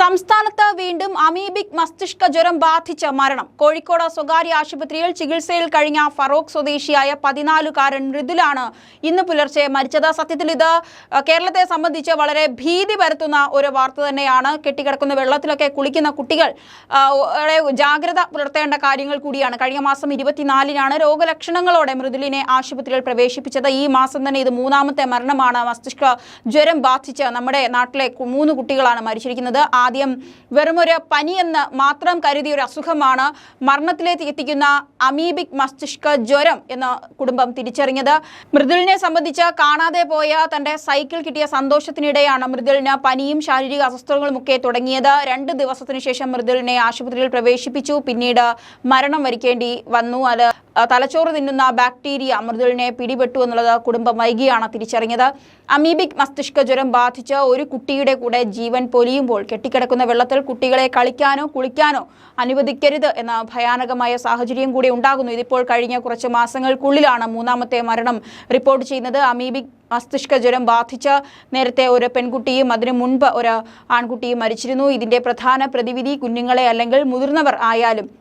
സംസ്ഥാനത്ത് വീണ്ടും അമീബിക് മസ്തിഷ്ക ജ്വരം ബാധിച്ച മരണം. കോഴിക്കോട് സ്വകാര്യ ആശുപത്രിയിൽ ചികിത്സയിൽ കഴിഞ്ഞ ഫറോക്ക് സ്വദേശിയായ പതിനാലുകാരൻ മൃദുലാണ് ഇന്ന് പുലർച്ചെ മരിച്ചത്. സത്യത്തിൽ ഇത് കേരളത്തെ സംബന്ധിച്ച് വളരെ ഭീതി പരത്തുന്ന ഒരു വാർത്ത തന്നെയാണ്. കെട്ടിക്കിടക്കുന്ന വെള്ളത്തിലൊക്കെ കുളിക്കുന്ന കുട്ടികൾ ജാഗ്രത പുലർത്തേണ്ട കാര്യങ്ങൾ കൂടിയാണ്. കഴിഞ്ഞ മാസം ഇരുപത്തിനാലിനാണ് രോഗലക്ഷണങ്ങളോടെ മൃദുലിനെ ആശുപത്രിയിൽ പ്രവേശിപ്പിച്ചത്. ഈ മാസം തന്നെ ഇത് മൂന്നാമത്തെ മരണമാണ് മസ്തിഷ്ക ജ്വരം ബാധിച്ച് നമ്മുടെ നാട്ടിലെ മൂന്ന് കുട്ടികളാണ് മരിച്ചിരിക്കുന്നത്. ആദ്യം വെറുമൊരു പനിയെന്ന് മാത്രം കരുതിയ ഒരു അസുഖമാണ് മരണത്തിലേക്ക് എത്തിക്കുന്ന അമീബിക് മസ്തിഷ്ക ജ്വരം എന്ന കുടുംബം തിരിച്ചറിഞ്ഞത്. മൃദുലിനെ സംബന്ധിച്ച് കാണാതെ പോയ തന്റെ സൈക്കിൾ കിട്ടിയ സന്തോഷത്തിനിടെയാണ് മൃദുലിന് പനിയും ശാരീരിക അസ്വസ്ഥതകളും ഒക്കെ തുടങ്ങിയത്. രണ്ട് ദിവസത്തിനു ശേഷം മൃദുലിനെ ആശുപത്രിയിൽ പ്രവേശിപ്പിച്ചു. പിന്നീട് മരണം വരിക്കേണ്ടി വന്നു. അത് തലച്ചോറ് തിന്നുന്ന ബാക്ടീരിയ മൃദുലിനെ പിടിപെട്ടു എന്നുള്ളത് കുടുംബം വൈകിയാണ് തിരിച്ചറിഞ്ഞത്. അമീബിക് മസ്തിഷ്ക ജ്വരം ബാധിച്ച് ഒരു കുട്ടിയുടെ കൂടെ ജീവൻ പൊലിയുമ്പോൾ കെട്ടിക്കിടക്കുന്ന വെള്ളത്തിൽ കുട്ടികളെ കളിക്കാനോ കുളിക്കാനോ അനുവദിക്കരുത് എന്ന ഭയാനകമായ സാഹചര്യം കൂടി ഉണ്ടാകുന്നു. ഇതിപ്പോൾ കഴിഞ്ഞ കുറച്ച് മാസങ്ങൾക്കുള്ളിലാണ് മൂന്നാമത്തെ മരണം റിപ്പോർട്ട് ചെയ്യുന്നത്. അമീബിക് മസ്തിഷ്ക ജ്വരം ബാധിച്ച് നേരത്തെ ഒരു പെൺകുട്ടിയും അതിനു മുൻപ് ഒരു ആൺകുട്ടിയും മരിച്ചിരുന്നു. ഇതിന്റെ പ്രധാന പ്രതിവിധി കുഞ്ഞുങ്ങളെ അല്ലെങ്കിൽ മുതിർന്നവർ ആയാലും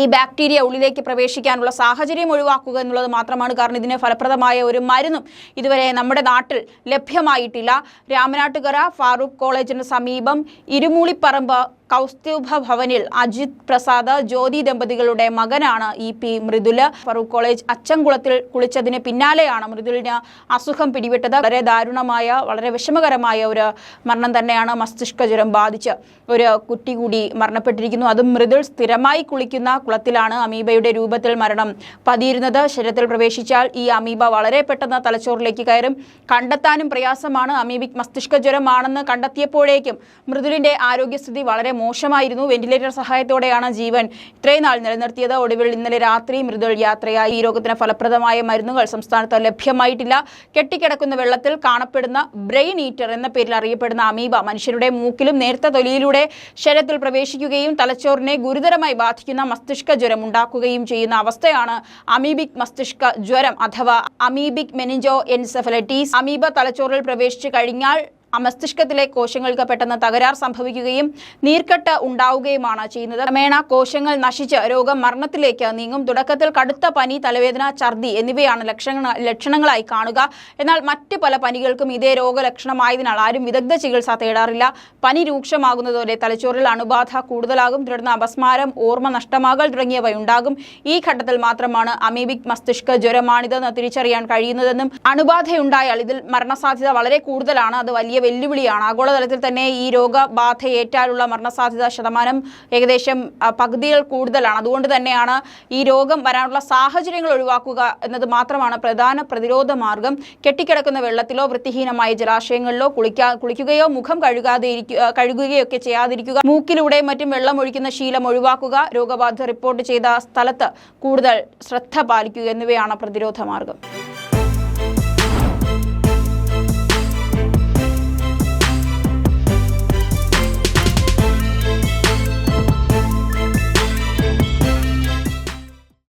ഈ ബാക്ടീരിയ ഉള്ളിലേക്ക് പ്രവേശിക്കാനുള്ള സാഹചര്യം ഒഴിവാക്കുക എന്നുള്ളത് മാത്രമാണ് കാരണം ഇതിന് ഫലപ്രദമായ ഒരു മരുന്നും ഇതുവരെ നമ്മുടെ നാട്ടിൽ ലഭ്യമായിട്ടില്ല. രാമനാട്ടുകര ഫാറൂഖ് കോളേജിന് സമീപം ഇരുമൂളിപ്പറമ്പ് കൗസ്തുഭ ഭവനിൽ അജിത് പ്രസാദ് ജ്യോതി ദമ്പതികളുടെ മകനാണ് E P Mridul. Farook college അച്ചൻകുളത്തിൽ കുളിച്ചതിന് പിന്നാലെയാണ് മൃദുലിന് അസുഖം പിടിവിട്ടത് വളരെ ദാരുണമായ വളരെ വിഷമകരമായ ഒരു മരണം തന്നെയാണ് മസ്തിഷ്ക ജ്വരം ബാധിച്ച് ഒരു കുട്ടി കൂടി മരണപ്പെട്ടിരിക്കുന്നു. അതും മൃദുൽ സ്ഥിരമായി കുളിക്കുന്ന കുളത്തിലാണ് അമീബയുടെ രൂപത്തിൽ മരണം പതിയിരുന്നത്. ശരീരത്തിൽ പ്രവേശിച്ചാൽ ഈ അമീബ വളരെ പെട്ടെന്ന് തലച്ചോറിലേക്ക് കയറും. കണ്ടെത്താനും പ്രയാസമാണ്. അമീബിക് മസ്തിഷ്ക ജ്വരമാണെന്ന് കണ്ടെത്തിയപ്പോഴേക്കും മൃദുലിന്റെ ആരോഗ്യസ്ഥിതി വളരെ മോശമായിരുന്നു. വെന്റിലേറ്റർ സഹായത്തോടെയാണ് ജീവൻ ഇത്രയും നാൾ നിലനിർത്തിയത്. ഒടുവിൽ ഇന്നലെ രാത്രി മൃദുൾ യാത്രയായി. ഈ രോഗത്തിന് ഫലപ്രദമായ മരുന്നുകൾ സംസ്ഥാനത്ത് ലഭ്യമായിട്ടില്ല. കെട്ടിക്കിടക്കുന്ന വെള്ളത്തിൽ കാണപ്പെടുന്ന ബ്രെയിൻ ഈറ്റർ എന്ന പേരിൽ അറിയപ്പെടുന്ന അമീബ മനുഷ്യരുടെ മൂക്കിലും നേർത്ത തൊലിയിലൂടെ ശരീരത്തിൽ പ്രവേശിക്കുകയും തലച്ചോറിനെ ഗുരുതരമായി ബാധിക്കുന്ന മസ്തിഷ്ക ജ്വരം ഉണ്ടാക്കുകയും ചെയ്യുന്ന അവസ്ഥയാണ് അമീബിക് മസ്തിഷ്ക ജ്വരം അഥവാ അമീബിക് മെനിഞ്ചോ എൻസെഫലറ്റീസ്. അമീബ തലച്ചോറിൽ പ്രവേശിച്ചു കഴിഞ്ഞാൽ മസ്തിഷ്കത്തിലെ കോശങ്ങൾക്ക് പെട്ടെന്ന് തകരാർ സംഭവിക്കുകയും നീർക്കെട്ട് ഉണ്ടാവുകയുമാണ് ചെയ്യുന്നത്. ക്രമേണ കോശങ്ങൾ നശിച്ച് രോഗം മരണത്തിലേക്ക് നീങ്ങും. തുടക്കത്തിൽ കടുത്ത പനി തലവേദന ഛർദി എന്നിവയാണ് ലക്ഷണ ലക്ഷണങ്ങളായി കാണുക. എന്നാൽ മറ്റ് പല പനികൾക്കും ഇതേ രോഗലക്ഷണമായതിനാൽ ആരും വിദഗ്ധ ചികിത്സ തേടാറില്ല. പനി രൂക്ഷമാകുന്നതോടെ തലച്ചോറിൽ അണുബാധ കൂടുതലാകും. തുടർന്ന് അപസ്മാരം ഓർമ്മ നഷ്ടമാകൽ തുടങ്ങിയവ ഉണ്ടാകും ഈ ഘട്ടത്തിൽ മാത്രമാണ് അമീബിക് മസ്തിഷ്ക ജ്വരമാണിതെന്ന് തിരിച്ചറിയാൻ കഴിയുന്നതെന്നും അണുബാധയുണ്ടായാൽ ഇതിൽ മരണസാധ്യത വളരെ കൂടുതലാണ്. അത് വലിയ വെല്ലുവിളിയാണ്. ആഗോളതലത്തിൽ തന്നെ ഈ രോഗബാധ ഏറ്റാലുള്ള മരണസാധ്യത ശതമാനം ഏകദേശം പകുതികൾ കൂടുതലാണ്. അതുകൊണ്ട് തന്നെയാണ് ഈ രോഗം വരാനുള്ള സാഹചര്യങ്ങൾ ഒഴിവാക്കുക എന്നത് മാത്രമാണ് പ്രധാന പ്രതിരോധ മാർഗം. കെട്ടിക്കിടക്കുന്ന വെള്ളത്തിലോ വൃത്തിഹീനമായ ജലാശയങ്ങളിലോ കുളിക്കാ കുളിക്കുകയോ മുഖം കഴുകാതെ കഴുകുകയോ ഒക്കെ ചെയ്യാതിരിക്കുക. മൂക്കിലൂടെ മറ്റും വെള്ളം ഒഴിക്കുന്ന ശീലം ഒഴിവാക്കുക രോഗബാധ റിപ്പോർട്ട് ചെയ്ത സ്ഥലത്ത് കൂടുതൽ ശ്രദ്ധ പാലിക്കുക എന്നിവയാണ് പ്രതിരോധ മാർഗം.